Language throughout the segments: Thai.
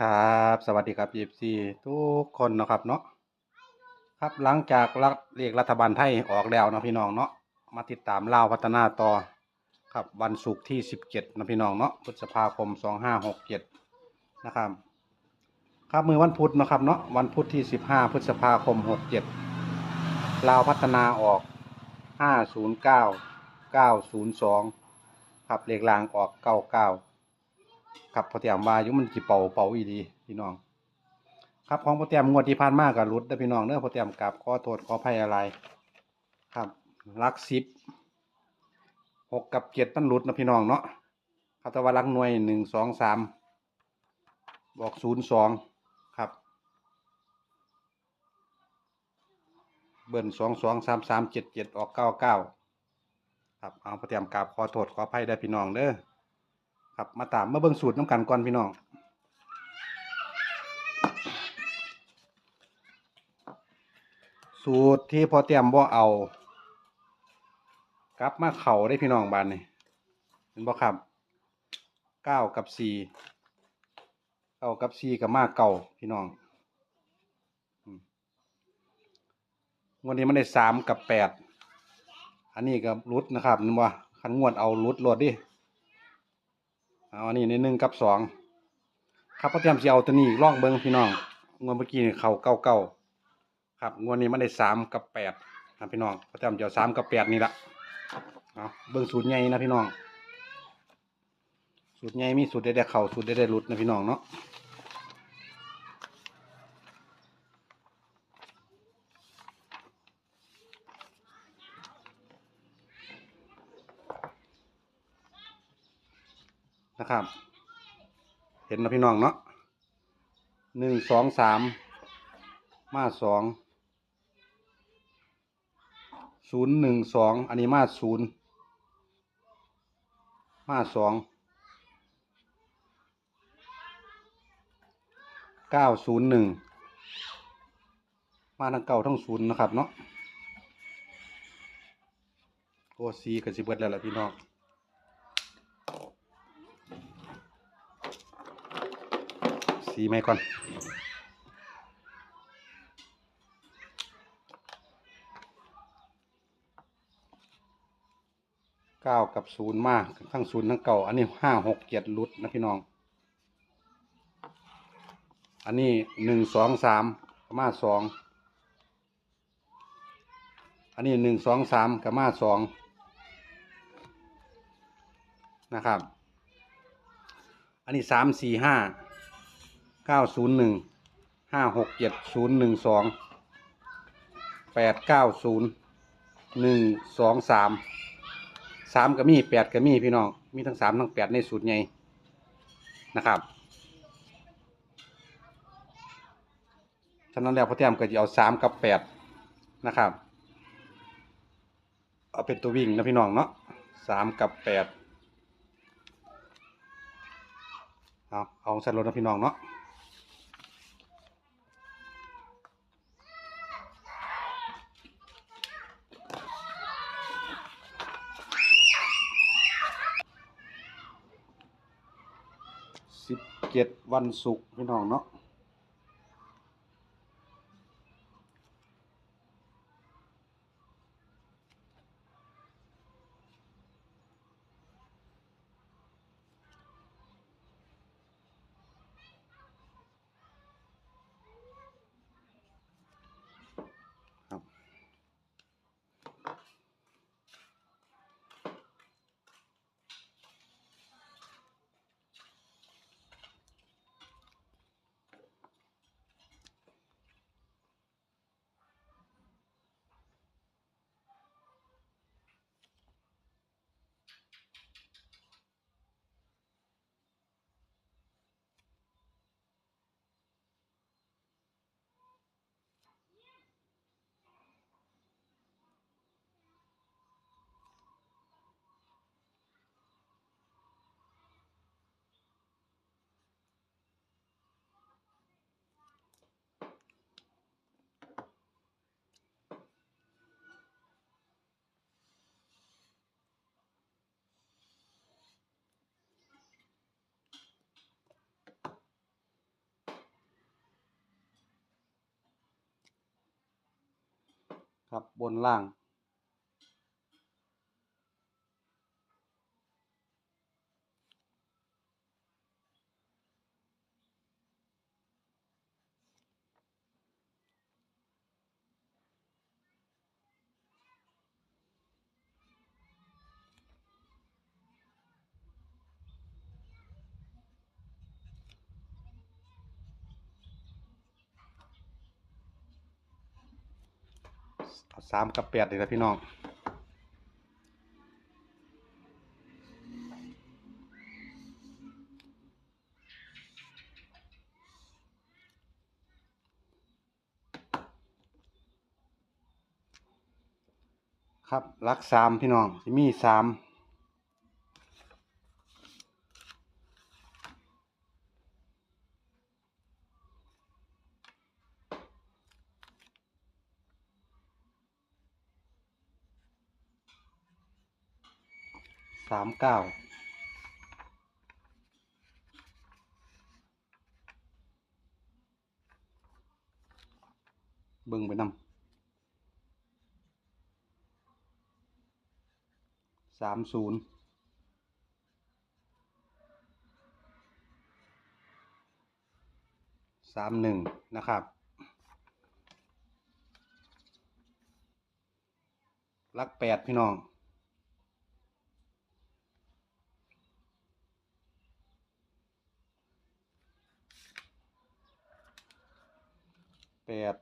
ครับสวัสดีครับยีบซีทุกคนนะครับเนาะครับหลังจากรัฐเรียกรัฐบาลไทยออกแล้วเนาะพี่น้องเนาะมาติดตามเล่าวพัฒนาต่อครับวันศุกร์ที่สิบเจ็ดนะพี่น้องเนาะพฤษภาคมสองห้าหกเจ็ดนะครับครับมือวันพุธนะครับเนาะวันพุธที่สิบห้าพฤษภาคมหกเจ็ดลาวพัฒนาออกห้าศูนย์เก้าเก้าศูนย์สองครับเลขรางออกเก้าเก้า ครับพอเตียมว่าอยู่มันจิเป่าเป่าอีดีพี่น้อง ครับของพอเตียมงวดที่ผ่านมากับรุดเด้พี่น้องเด้อพอเตียมกับขอโทษขออภัยอะไร ครับลักสิบหกกับเจ็ดมันรุดนะพี่น้องเนาะครับแต่ว่าลักหน่วยหนึ่งสองสามบอกศูนย์สองครับ เบิ่นสองสองสามสามเจ็ดเจ็ดออกเก้าเก้าครับเอาพอเตียมกับขอโทษขออภัยได้พี่น้องเด้อ ครับมาตามมาเบิ่งสูตรน้ำกันก่อนพี่น้อง สูตรที่พอเตรียมบ่เอากลับมาเข่าได้พี่น้องบานนี่เห็นบ่ครับเก้ากับสี่เก้ากับสี่กับมาเก่าพี่น้องวันนี้มันได้สามกับแปดอันนี้กับรุดนะครับนึกว่าคันงวดเอารุดรวดดิ เอาอันนี้ในหนึ่งกับสองครับพอเตรียมจะเอาตัวนี้ล่องเบิ้งพี่น้องงวดเมื่อกี้นี่เขาเก้าเก้าครับงวดนี้มันได้สามกับแปดครับพี่น้องพอเตรียมจะเอาสามกับแปดนี่ละเอาเบิ้งสูตรใหญ่นะพี่น้องสูตรใหญ่มีสูตรได้ได้เข่าสูตรได้ได้หลุดนะพี่น้องเนาะ นะครับ เห็นนะพี่น้องเนาะหนึ่งสองสามมาสองศูนย์หนึ่งสองอันนี้มาศูนย์มาสองเก้าศูนย์หนึ่งมาทั้งเก้าทั้งศูนย์นะครับเนาะโอ้ซีกับสิเบิดแล้วล่ะพี่น้อง สีไหมก่อนเก้ากับศูนย์มากทั้งศูนย์ทั้งเก่า อันนี้ห้าหกเจ็ดลุดนะพี่น้อง อันนี้หนึ่งสองสามกมาสองอันนี้หนึ่งสองสามกับมาสองนะครับ อันนี้สามสี่ห้า ก้าศูนย์หนึ่งห้าหกเจ็ดศูนย์หนึ่งสองแปดเก้าศูนย์หนึ่งสองสามสามก็มีแปดก็มีพี่น้อง มีทั้งสามทั้งแปดในสูตรไงนะครับฉะนั้นแล้วพ่อแต้มก็จะเอาสามกับแปดนะครับ เอาเป็นตัววิ่งนะพี่น้องเนาะสามกับแปดเอาเอาใส่รถนะพี่น้องเนาะ สิบ เจ็ดวันศุกร์พี่น้องเนาะ ครับบนล่าง สามกับแปดเลยนะพี่น้องครับรักสามพี่น้องมีสาม สามเก้าเบิ่งไปนำสามศูนย์สามหนึ่งนะครับ ลักแปดพี่น้อง แปด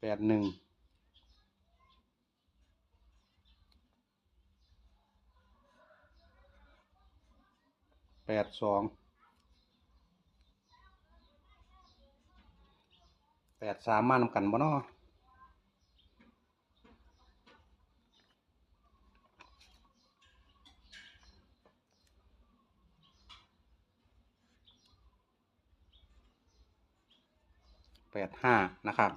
แปดหนึ่งแปดสองแปดสามมานำกันบ่เนาะ แปดห้านะครับ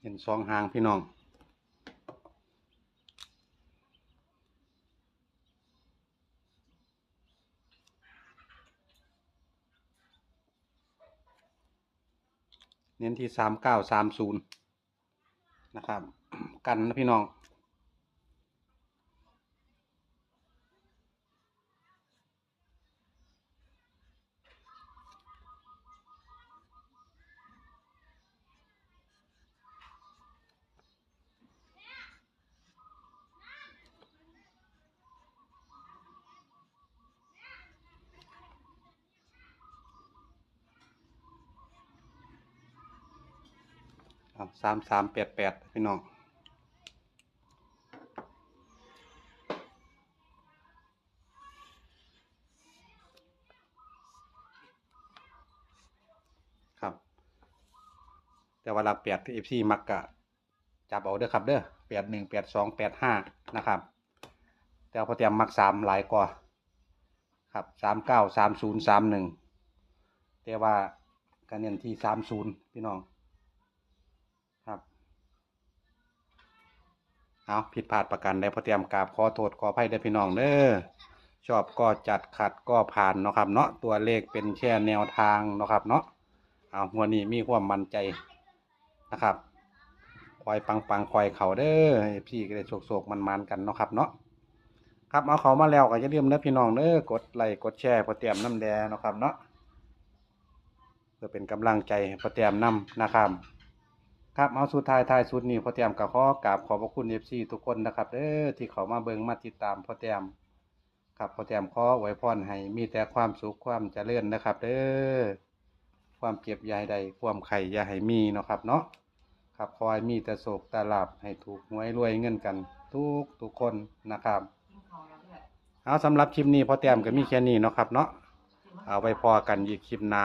เห็นสองหางพี่น้อง เน้นที่สามเก้าสามศูนย์นะครับ กันนะพี่น้อง สามสามแปดแปดพี่น้องครับ แต่ว่าหลักแปดที่เอฟซีมักกะจับเอาเด้อครับเด้อแปดหนึ่งแปดสองแปดห้านะครับ แต่พอเตรียมมักสามหลายกว่า ครับสามเก้าสามศูนย์สามหนึ่งแต่ว่าการเน้นที่สามศูนย์พี่น้อง ครับ เอาผิดพลาดประกันได้พอเตรียมกราบขอโทษขออภัยได้พี่น้องเด้อชอบก็จัดขัดก็ผ่านเนาะครับ เนาะตัวเลขเป็นแค่แนวทางเนาะครับ เนาะเอาหัวนี้มีความมั่นใจนะครับคอยปังปังคอยเขาเด้อพี่ก็ได้โศกโศกมันมันๆกันเนาะครับ เนาะครับเอาเขามาแล้วก็อย่าลืมนะพี่น้องเด้อกดไลค์กดแชร์พอเตรียมน้ำแดงเนาะครับ เนาะเพื่อเป็นกำลังใจพอเตรียมน้ำนะครับ ครับเอาสุดท้ายท้ายสุดนี้พอเตรียมกับขอกราบขอบพระคุณเอฟซีทุกคนนะครับเด้อที่เขามาเบิ่งมาติดตามพอเตรียมครับพอเตรียมขอไว้พรให้มีแต่ความสุขความเจริญนะครับ เด้อความเจ็บยาให้ใดความไข่ยาให้มีเนาะครับเนาะครับขอให้มีแต่โศกแต่ลาบให้ถูกหวยรวยเงินกัน ทุกทุกคนนะครับเอาสำหรับคลิปนี้พอเตรียมก็มีแค่นี้เนาะครับเนาะเอาไว้พอกันอีกคลิปหน้า